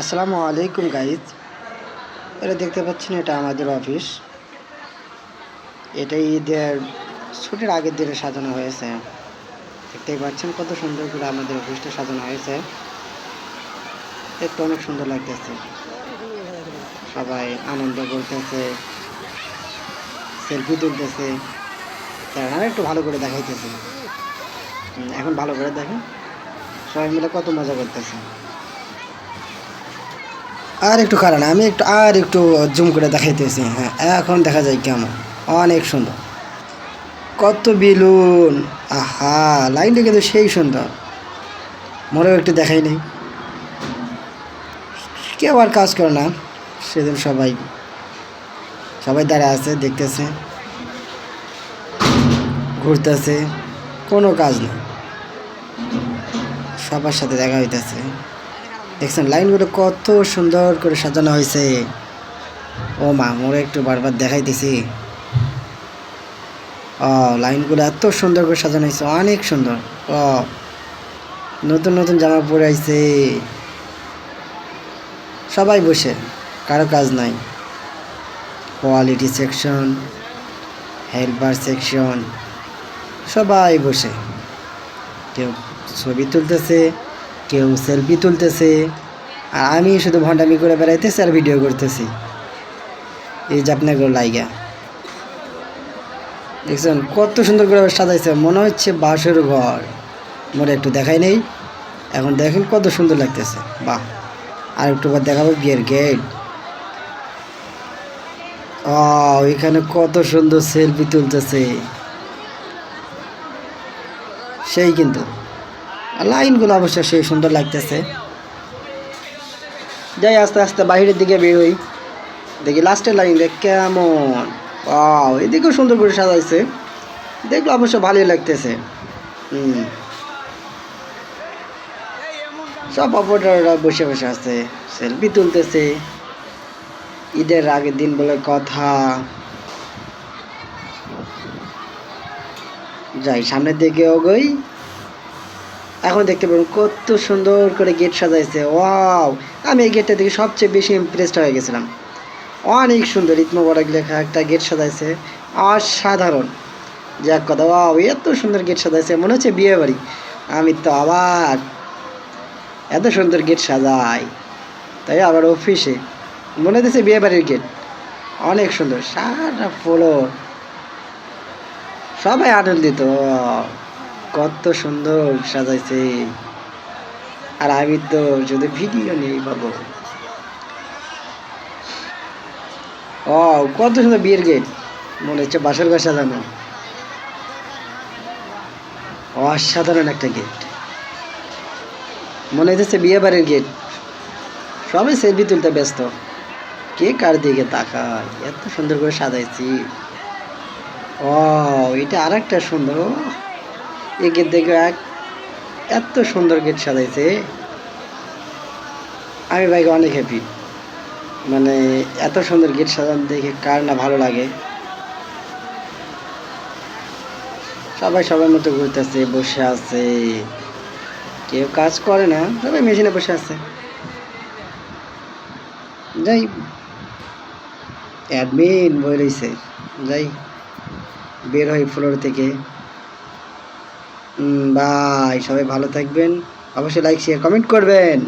আসসালামু আলাইকুম গাইজ এটা দেখতে পাচ্ছেন, এটা আমাদের অফিস এটা ঈদের ছুটির আগের দিনে সাজানো হয়েছে। দেখতেই পাচ্ছেন কত সুন্দর করে আমাদের অফিসটা সাজানো হয়েছে। দেখতে অনেক সুন্দর লাগতেছে। সবাই আনন্দ করতেছে সেলফি তুলতেছে। তারা একটু ভালো করে দেখাইতেছে। এখন ভালো করে দেখেন। সবাই মিলে কত মজা করতেছে। আর একটু কারণ আমি একটু আর একটু জুম করে দেখাইতেছি হ্যাঁ এখন দেখা যায় কেমন, অনেক সুন্দর। কত বেলুন, আহা, লাইনটা কিন্তু সেই সুন্দর। মনেও একটু দেখাই নেই। কেউ আর কাজ করে না, সেদিন সবাই সবাই দাঁড়া আছে, দেখতেছে, ঘুরতেছে, কোনো কাজ নেই। সবার সাথে দেখা হইতেছে। দেখছেন, লাইনগুলো কত সুন্দর করে সাজানো হয়েছে। ও মা, মোরে একটু বারবার দেখাইতেছি। ও, লাইনগুলো এত সুন্দর করে সাজানো হয়েছে, অনেক সুন্দর। ও, নতুন নতুন জামা পরে আইছে। সবাই বসে, কারও কাজ নাই। কোয়ালিটি সেকশন, হেল্পার সেকশন, সবাই বসে। কেউ ছবি তুলতেছে। কেউ সেলফি তুলতেছে, আর আমি শুধু ভণ্ডামি করে বেড়াইতেছি আর ভিডিও করতেছি। এই যে আপনাকে লাইগা। দেখছেন, কত সুন্দর করে সাজাইছে, মনে হচ্ছে বাঁশের ঘর। মোরে একটু দেখাই নেই। এখন দেখেন কত সুন্দর লাগতেছে। বাহ, আর একটু বার দেখাবো বিয়ের গেট। ও কত সুন্দর সেলফি তুলতেছে। সেই কিন্তু। লাইনগুলো অবশ্য সেই সুন্দর লাগতেছে। যাই, আস্তে আস্তে বাইরের দিকে বের হই দেখি লাস্টের লাইন দেখ কেমন? ও এদিকেও সুন্দর করে সাজাইছে। দেখল অবশ্য ভালোই লাগতেছে। সব অপারেটররা বসে বসে আছে সেলফি তুলতেছে। ঈদের আগের দিন বলে কথা। যাই, সামনের দিকে ওগই এখন দেখতে পাবেন কত সুন্দর করে গেট সাজাইছে, ওয়াও। আমি এই গেটটা দেখে সবচেয়ে বেশি ইমপ্রেসড হয়ে গেছিলাম। অনেক সুন্দর ঈদ মোবারক লেখা একটা গেট সাজাইছে, অসাধারণ। যে এক কথা, ওয়াও, এত সুন্দর গেট সাজাইছে, মনে হচ্ছে বিয়ে বাড়ি। আমি তো আবার এত সুন্দর গেট সাজাই। তাই আবার অফিসে মনে হচ্ছে বিয়ে বাড়ির গেট অনেক সুন্দর, সারা ফ্লোর সবাই আনন্দিত কত সুন্দর সাজাইছে। আর আমি তো শুধু ভিডিও নেই বাবু ও কত সুন্দর বিয়ের গেট। মনে হচ্ছে বাসর ঘর সাজানো। অসাধারণ একটা গেট। মনে হচ্ছে বিয়ে বাড়ির গেট। সবাই সেলফি তুলতে ব্যস্ত। কে কার দিকে তাকায়? এত সুন্দর করে সাজাইছি। ও এটা আর একটা সুন্দর এই গেট দেখে এত সুন্দর গেট সাজাইছে। আমি ভাইকে অনেক হ্যাপি মানে এত সুন্দর গেট সাজানো দেখে কার না ভালো লাগে। সবাই সবার মতো ঘুরতেছে, বসে আছে। কেউ কাজ করে না, সবাই মেশিনে বসে আছে। যাই অ্যাডমিন বই রয়েছে। যাই, বের হই ফ্লোর থেকে। বাই সবাই ভালো থাকবেন। অবশ্যই লাইক শেয়ার কমেন্ট করবেন।